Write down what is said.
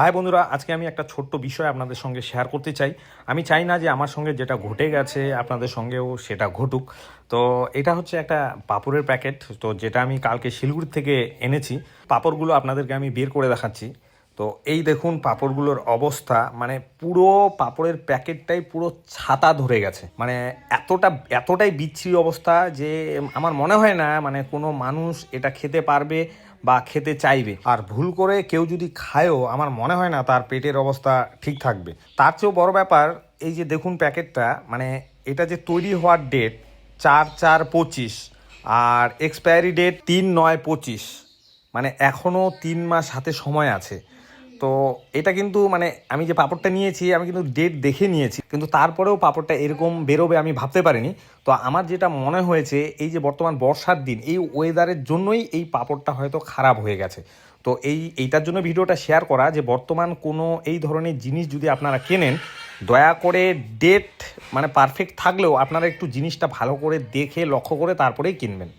High বন্ধুরা, আজকে আমি একটা ছোট্ট বিষয় আপনাদের সঙ্গে শেয়ার করতে চাই। আমি চাই না যে আমার সঙ্গে যেটা ঘটে গেছে আপনাদের সঙ্গেও সেটা ঘটুক। তো এটা হচ্ছে একটা পাপড়ের প্যাকেট। তো যেটা আমি কালকে শিলিগুড়ি থেকে এনেছি, পাপড়গুলো আপনাদেরকে আমি বের করে দেখাচ্ছি। তো এই দেখুন পাপড়গুলোর অবস্থা মানে পুরো পাপড়ের প্যাকেটটাই পুরো ছাতা ধরে গেছে। মানে এতটা, এতটাই বিচ্ছিরি অবস্থা যে আমার মনে হয় না মানে কোনো মানুষ এটা খেতে পারবে বা খেতে চাইবে। আর ভুল করে কেউ যদি খায়ও, আমার মনে হয় না তার পেটের অবস্থা ঠিক থাকবে। তার চেয়েও বড় ব্যাপার, এই যে দেখুন প্যাকেটটা মানে এটা যে তৈরি হওয়ার ডেট চার চার পঁচিশ, আর এক্সপায়ারি ডেট তিন নয় পঁচিশ মানে এখনও তিন মাস হাতে সময় আছে। তো এটা কিন্তু মানে আমি যে পাপড়টা নিয়েছি, আমি কিন্তু ডেট দেখে নিয়েছি। কিন্তু তারপরেও পাপড়টা এরকম বেরোবে আমি ভাবতে পারিনি। তো আমার যেটা মনে হয়েছে, এই যে বর্তমান বর্ষার দিন, এই ওয়েদারের জন্যই এই পাপড়টা হয়তো খারাপ হয়ে গেছে। তো এই, এইটার জন্য ভিডিওটা শেয়ার করা যে বর্তমান কোনো এই ধরনের জিনিস যদি আপনারা কেনেন, দয়া করে ডেট মানে পারফেক্ট থাকলেও আপনারা একটু জিনিসটা ভালো করে দেখে, লক্ষ্য করে তারপরেই কিনবেন।